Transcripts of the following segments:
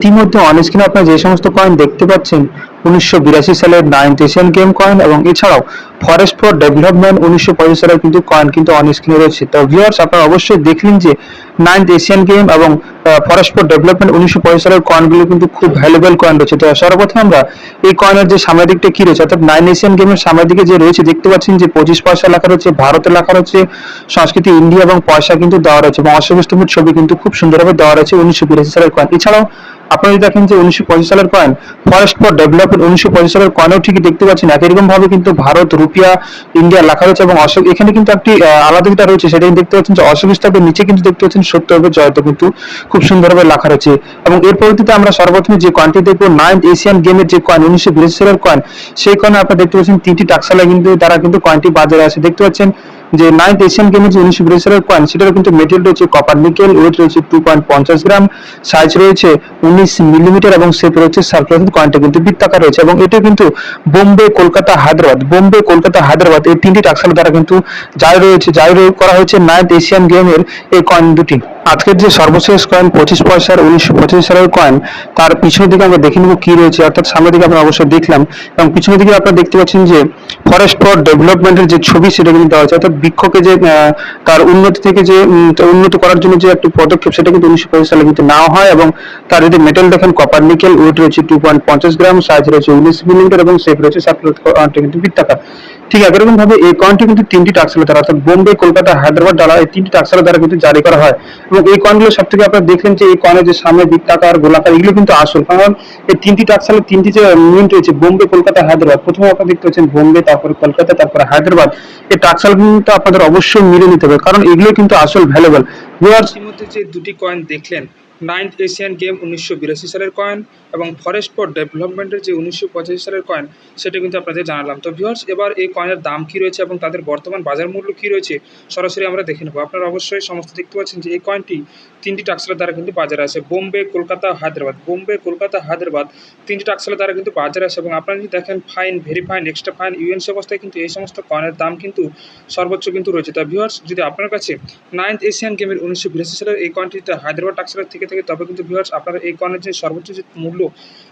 ইতিমধ্যে অন স্ক্রিনে আপনারা যে সমস্ত কয়েন দেখতে পাচ্ছেন, উনিশশো বিরাশি সালের নাইন্থ এশিয়ান গেম কয়েন এবং এছাড়াও ফরেস্ট ফর ডেভেলপমেন্ট উনিশশো পঁচিশ সালের কিন্তু কয়েন কিন্তু অন স্ক্রিনে রয়েছে। তো ভিউয়ার্স আপনারা অবশ্যই দেখলেন যে নাইন্থ এশিয়ান গেম এবং ফরেস্ট ফর ডেভেলপমেন্ট উনিশশো পঁচিশ সালের কয়েনগুলো কিন্তু খুব ভ্যালুয়েবল কয়েন রয়েছে। তো সর্বপ্রথম আমরা এই কয়েনের যে সামনের দিকটা কি রয়েছে, অর্থাৎ নাইন এশিয়ান গেমের সামনের দিকে যে রয়েছে, দেখতে পাচ্ছেন যে পঁচিশ পয়সা লেখা রয়েছে, ভারতে লেখা রয়েছে, সংস্কৃতি ইন্ডিয়া এবং পয়সা কিন্তু দেওয়া রয়েছে এবং অশোক স্তম্ভের ছবি কিন্তু খুব সুন্দরভাবে দেওয়া রয়েছে উনিশশো বিরাশি সালের কয়েন এছাড়াও আপনারা যদি দেখেন যে উনিশশো পঁচিশ সালের কয়েন ফরেস্ট ফর ডেভেলপমেন্ট উনিশশো পঁচিশ সালের কয়েনও ঠিকই দেখতে পাচ্ছেন একই রকম ভাবে কিন্তু ভারত, রুপিয়া, ইন্ডিয়া লেখা রয়েছে এবং অশোক, এখানে কিন্তু একটি আলাদা যেটা রয়েছে সেটা দেখতে পাচ্ছেন যে অশোক স্তম্ভের নিচে কিন্তু দেখতে পাচ্ছেন সত্যভাবে জয়ত কিন্তু খুব সুন্দরভাবে লেখা রয়েছে। এবং এর পরবর্তীতে আমরা সর্বপ্রথমে যে কয়েনটি দেখব নাইন্থ এশিয়ান গেমের যে কয়েন উনিশশো বিরাশি সালের কয়েন সেই কয়েন আপনারা দেখতে পাচ্ছেন তিনটি টাকসালা কিন্তু তারা কিন্তু কয়েনটি বাজারে আছে। দেখতে পাচ্ছেন যে নাইন্থ এশিয়ান গেমের যে উনিশ বিরাশি সালের কয়েন সেটার কিন্তু মেটেরিয়াল রয়েছে কপার নিকেল ওয়েট রয়েছে টু পয়েন্ট পঞ্চাশ গ্রাম সাইজ রয়েছে উনিশ মিলিমিটার এবং শেপ রয়েছে সার্কুলার কয়েনটা কিন্তু বৃত্তাকার রয়েছে এবং এটা কিন্তু বোম্বে, কলকাতা, হায়দ্রাবাদ, বোম্বে, কলকাতা, হায়দ্রাবাদ এই তিনটি টাকশাল দ্বারা কিন্তু জারি রয়েছে জারি করা হয়েছে নাইন্থ এশিয়ান গেমের এই কয়েন দুটি। আজকের যে সর্বশেষ কয়েন পঁচিশ পয়সার উনিশশো পঁচিশ সালের কয়েন তার পিছনের দিকে আমরা দেখে নেব কি রয়েছে। অর্থাৎ সামনের দিকে আমরা অবশ্যই দেখলাম। এবং পিছনের দিকে আপনারা দেখতে পাচ্ছেন যে ফরেস্ট ফর ডেভেলপমেন্টের যে ছবি, সেটা কিন্তু দেওয়া হয়েছে। অর্থাৎ বৃক্ষকে যে তার উন্নতি থেকে যে উন্নত করার জন্য যে একটি পদক্ষেপ, সেটা কিন্তু উনিশশো পঁচিশ সালে কিন্তু নেওয়া হয়। এবং তার যদি মেটাল দেখেন কপার নিকেল ওয়েট রয়েছে টু পয়েন্ট পঞ্চাশ গ্রাম সাইজ রয়েছে উনিশ মিলিমিটার এবং সেফ রয়েছে সার্কুলার কিন্তু বৃত্তাকার। ঠিক একরকম ভাবে এই কয়েনটি কিন্তু তিনটি টাক্সেলের দ্বারা অর্থাৎ বোম্বে, কলকাতা, হায়দ্রাবাদ দ্বারা এই তিনটি টাক্সেলের দ্বারা কিন্তু জারি করা হয়। এই কয়েনগুলো সব থেকে আপনারা দেখলেন যে এই কয়েনের যে সামনে বৃত্তাকার, গোলাকার, এগুলো কিন্তু আসল। কারণ এই তিনটি টাকসালের তিনটি যে মিন্ট রয়েছে, বোম্বে, কলকাতা, হায়দ্রাবাদ। প্রথমে আপনারা দেখতে পাচ্ছেন বোম্বে, তারপরে কলকাতা, তারপরে হায়দ্রাবাদ। এই টাকসাল কিন্তু আপনাদের অবশ্যই মিলে নিতে হবে, কারণ এগুলো কিন্তু আসল ভ্যালুয়েবল ইতিমধ্যে যে দুটি কয়েন দেখলেন নাইন্থ এশিয়ান গেম উনিশশো বিরাশি সালের কয়েন এবং ফরেস্ট ফর ডেভেলপমেন্টের যে উনিশশো পঁচাশি সালের কয়েন সেটা কিন্তু আপনাদের জানালাম। তো ভিউয়ার্স এবার এই কয়েনের দাম কী রয়েছে এবং তাদের বর্তমান বাজার মূল্য কী রয়েছে, সরাসরি আমরা দেখে নেব। আপনারা অবশ্যই সমস্ত দেখতে পাচ্ছেন যে এই কয়েনটি তিনটি টাক্সেলের দ্বারা কিন্তু বাজারে আসে। বোম্বে, কলকাতা, হায়দ্রাবাদ। বোম্বে, কলকাতা, হায়দ্রাবাদ তিনটি টাক্সেলের দ্বারা কিন্তু বাজারে আসে এবং আপনারা যদি দেখেন fine very fine extra fine UNC অবস্থায় কিন্তু এই সমস্ত কয়েনের দাম কিন্তু সর্বোচ্চ কিন্তু রয়েছে। তা ভিউয়ার্স যদি আপনার কাছে নাইন্থ এশিয়ান গেমের উনিশশো বিরাশি সালের এই কয়েনটিতে হায়দ্রাবাদ টাক্সেলের থেকে থাকে, তবে কিন্তু ভিউয়ার্স আপনারা এই কয়েনের যে সর্বোচ্চ যে মূল্য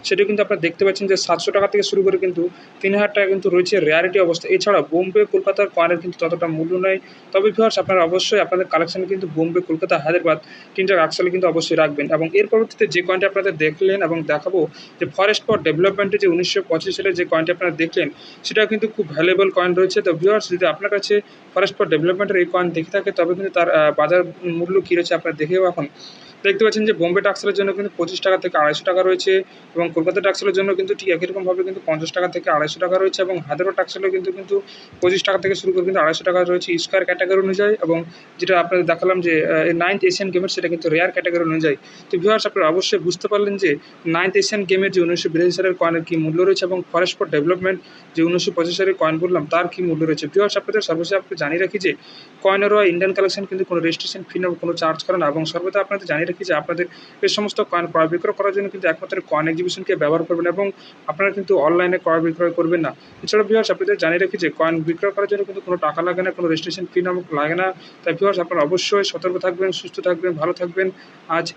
সেটা কিন্তু আপনারা দেখতে পাচ্ছেন যে সাতশো টাকা থেকে শুরু করে কিন্তু তিন হাজার টাকা কিন্তু রয়েছে রেয়ারিটি অবস্থা। এছাড়া বোম্বে কলকাতার কয়েনের কিন্তু ততটা মূল্য নেই। তবে ভিউয়ার্স আপনারা অবশ্যই আপনাদের কালেকশনে কিন্তু বোম্বে, কলকাতা, হায়দ্রাবাদ তিনটা রাখসালে কিন্তু অবশ্যই রাখবেন। এবং এর পরবর্তীতে যে কয়েনটি আপনাদের দেখলেন এবং দেখাবো যে ফরেস্ট ফর ডেভেলপমেন্টে যে উনিশশো পঁচিশ সালের যে কয়েনটি আপনারা দেখলেন সেটা কিন্তু খুব ভ্যালুয়েবল কয়েন রয়েছে। তো ভিউয়ার্স যদি আপনার কাছে ফরেস্ট ফর ডেভেলপমেন্টের এই কয়েন দেখে থাকে, তবে কিন্তু তার বাজার মূল্য কী রয়েছে আপনারা দেখেও এখন। দেখতে পাচ্ছেন যে বোম্বে টাক্সেলের জন্য কিন্তু পঁচিশ টাকা থেকে আড়াইশো টাকা রয়েছে এবং কলকাতা টাক্সেলের জন্য কিন্তু ঠিক একই রকমভাবে কিন্তু পঞ্চাশ টাকা থেকে আড়াইশো টাকা রয়েছে এবং হায়দ্রাবাদ টাক্সেলেও কিন্তু কিন্তু পঁচিশ টাকা থেকে শুরু করে কিন্তু আড়াইশো টাকা রয়েছে স্কোয়ার ক্যাটাগরি অনুযায়ী এবং যেটা আপনাদের দেখালাম যে নাইন্থ এশিয়ান গেমের সেটা কিন্তু রেয়ার ক্যাটাগরি অনুযায়ী। তো ভিউয়ার্স আপনারা অবশ্যই বুঝতে পারলেন যে নাইন্থ এশিয়ান গেমের যে উনিশশো বিরাশি সালের কয়েনের কী মূল্য রয়েছে এবং ফরেস্ট ফর ডেভেলপমেন্ট যে উনিশশো পঁচিশ সালের কয়েন বললাম, তার কী মূল্য রয়েছে। ভিউয়ার্স আপনাদের সর্বশেষ আপনাকে জানিয়ে রাখি যে কয়েনেরও ইন্ডিয়ান কালেকশন কিন্তু কোনো রেজিস্ট্রেশন ফি নেব কোনো চার্জ করে না এবং সর্বদা আপনাদের জানিয়ে রাখি যে আপনাদের এই সমস্ত কয়েন ক্রয় বিক্রয় করার জন্য কিন্তু একমাত্র কয়েন এক্সিবিশনকে ব্যবহার করবেন এবং আপনারা কিন্তু অনলাইনে ক্রয় বিক্রয় করবেন না। এছাড়া ভিউয়ার্স আপনাদের জানিয়ে রাখি যে কয়েন বিক্রয় করার জন্য কিন্তু কোনো টাকা লাগে না, কোনো রেজিস্ট্রেশন ফি নামক লাগে না। তাই ভিউয়ার্স আপনারা অবশ্যই সতর্ক থাকবেন, সুস্থ থাকবেন, ভালো থাকবেন। আজ